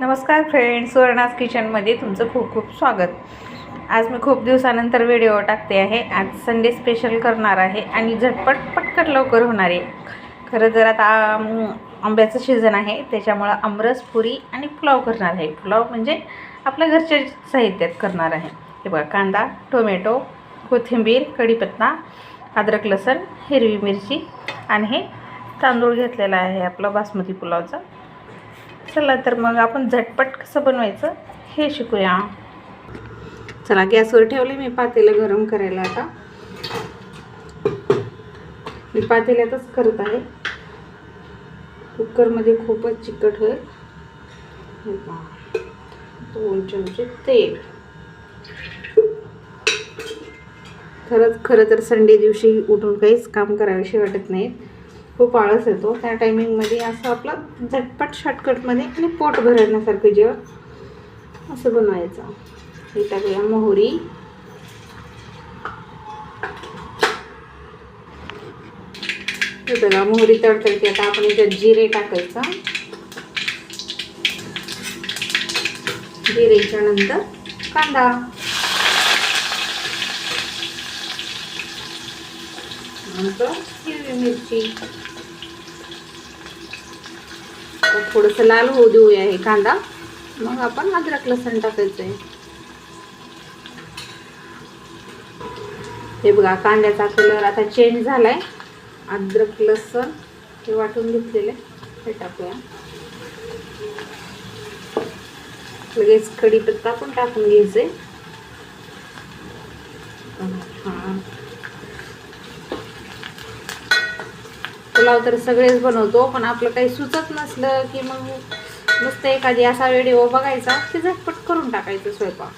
नमस्कार फ्रेंड्स सुवर्णास किचनमध्ये तुमचं खूप खूप स्वागत. आज मी खूप दिवसानंतर व्हिडिओ टाकते आहे. आज संडे स्पेशल करणार आहे आणि झटपट पटकट लवकर होणार आहे. खरं तर आता आंब्याचं सीझन आहे. त्याच्यामुळं आमरस पुरी आणि पुलाव करणार आहे. पुलाव म्हणजे आपल्या घरच्या साहित्यात करणार आहे. हे बघा कांदा टोमॅटो कोथिंबीर कढीपत्ता अद्रक लसण हिरवी मिरची आणि हे तांदूळ घेतलेला आहे आपला बासमती पुलावचा. चला तर मग आपण झटपट कसं बनवायचं हे शिकूया. चला गॅसवर ठेवले मी पातेलं गरम करायला आता. मी पातेल्यातच करत आहे. कुकरमध्ये खूपच चिकट होईल. दोन चमचे तेल. खरंच खरं तर संडे दिवशी उठून काहीच काम करावेसे वाटत नाहीत. खूप आळस येतो त्या टायमिंगमध्ये असं आपलं झटपट शॉर्टकटमध्ये आणि पोट भरण्यासारखं जेवण असं बनवायचं. हे टाकूया मोहरी. हे बघा मोहरी तडतडते. आता आपण याच्यात जिरे टाकायचं. जिरेच्या नंतर कांदा. नंतर हिरवी मिरची. थोडस थोडंसं लाल होऊ देऊया हे कांदा. मग आपण अद्रक लसण टाकायचं आहे हे बघा कांद्याचा कलर आता चेंज झालाय. अद्रक लसण हे वाटून घेतलेले हे टाकूया. लगेच कढीपत्ता पण टाकून घ्यायचंय हां पुलाव तर सगळेच बनवतो पण आपलं काही सुचत नसलं की मग नुसतं एखादी असा व्हिडिओ बघायचा की झटपट करून टाकायचं स्वयंपाक.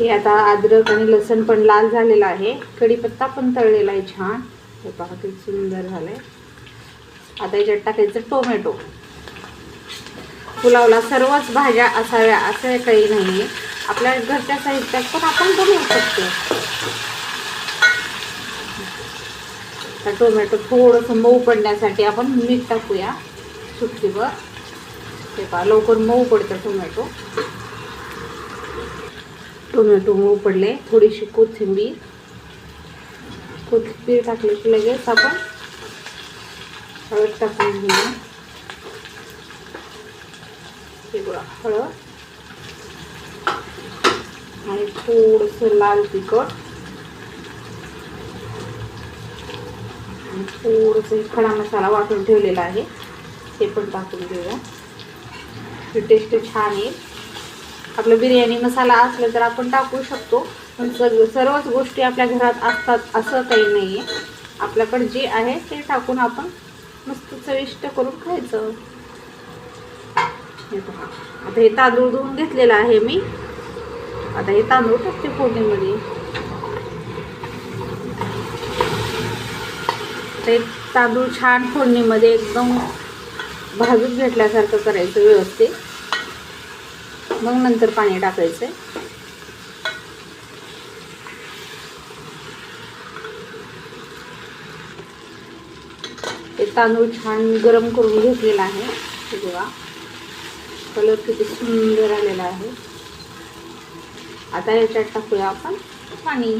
हे आता अद्रक आणि लसण पण लाल झालेला आहे. कढीपत्ता पण तळलेला आहे छान. हे पहा किती सुंदर झालंय. आता याच्यात टाकायचं टोमॅटो. पुलावला सर्वच भाज्या असाव्या असं काही नाही आपल्या घरच्या साहित्यात पण आपण बनवू शकतो. तर टोमॅटो थोडंसं मऊ पडण्यासाठी आपण मीठ टाकूया सुट्टीवर. ते पहा लवकर मऊ पडतं टोमॅटो. टोमॅटो मऊ पडले थोडीशी कोथिंबीर. कोथिंबीर टाकली की लगेच आपण हळद टाकून घेऊया. हे बघा हळद आणि थोडंसं लाल तिखट. आणि थोडंसं खडा मसाला वाटून ठेवलेला आहे. ते पण टाकून देऊया. ही टेस्ट छान येईल. आपलं बिर्याणी मसाला असलं तर आपण टाकू शकतो पण सर्व सर्वच गोष्टी आपल्या घरात असतात असं काही नाही आहे आपल्याकडे जे आहे ते टाकून आपण मस्त चविष्ट करून खायचं. हे. पहा आता हे तांदूळ धुवून घेतलेलं आहे मी. आता हे तांदूळ टाकते फोडणीमध्ये. ते तांदूळ छान फोडणीमध्ये एकदम भाजून घेतल्यासारखं करायचं व्यवस्थित. मग नंतर पाणी टाकायचं. ते तांदूळ छान गरम करून घेतलेला आहे. हे बघा. कलर किती सुंदर आलेला आहे. आता याच्यात टाकूया आपण पाणी.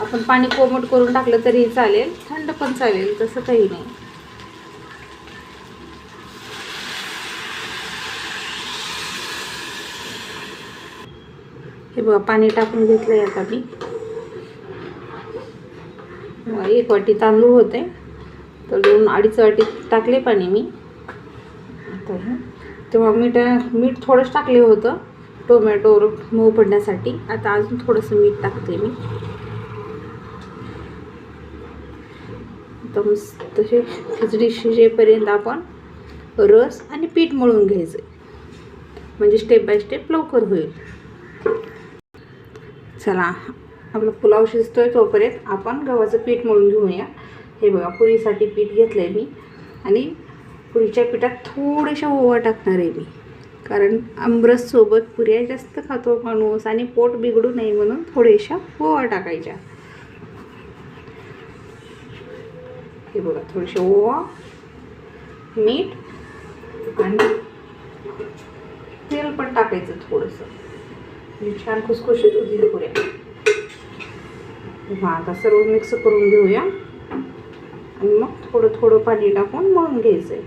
आपण पाणी कोमट करून टाकलं तरी चालेल थंड पण चालेल तसं काही नाही. हे बघा पाणी टाकून घेतलंय आता मी. एक वाटी तांदूळ होते. तर दोन अडीच वाटी टाकले पाणी मी. आता आहे तेव्हा मीठ मीठ थोडंच टाकले होतं टोमॅटो मऊ पडण्यासाठी आता अजून थोडंसं मीठ टाकते मी. तर तसे खिचडी शिजेपर्यंत आपण रस आणि पीठ मळून घ्यायचं म्हणजे स्टेप बाय स्टेप लवकर होईल. चला आपला पुलाव शिजतोय तोपर्यंत आपण गव्हाचं पीठ मळून घेऊया. हे बघा पुरीसाठी पीठ घेतलं आहे मी. आणि पुरीच्या पिठात थोड्याशा ओवा टाकणार आहे मी. कारण आमरससोबत पुऱ्या जास्त खातो माणूस आणि पोट बिघडू नये म्हणून थोड्याशा ओवा टाकायच्या. हे बघा थोडेसे ओवा मीठ आणि तेल पण टाकायचं थोडंसं. म्हणजे छान खुसखुशीत होतील पुऱ्या. हां आता सर्व मिक्स करून घेऊया. आणि मग थोडं थोडं पाणी टाकून मळून घ्यायचं आहे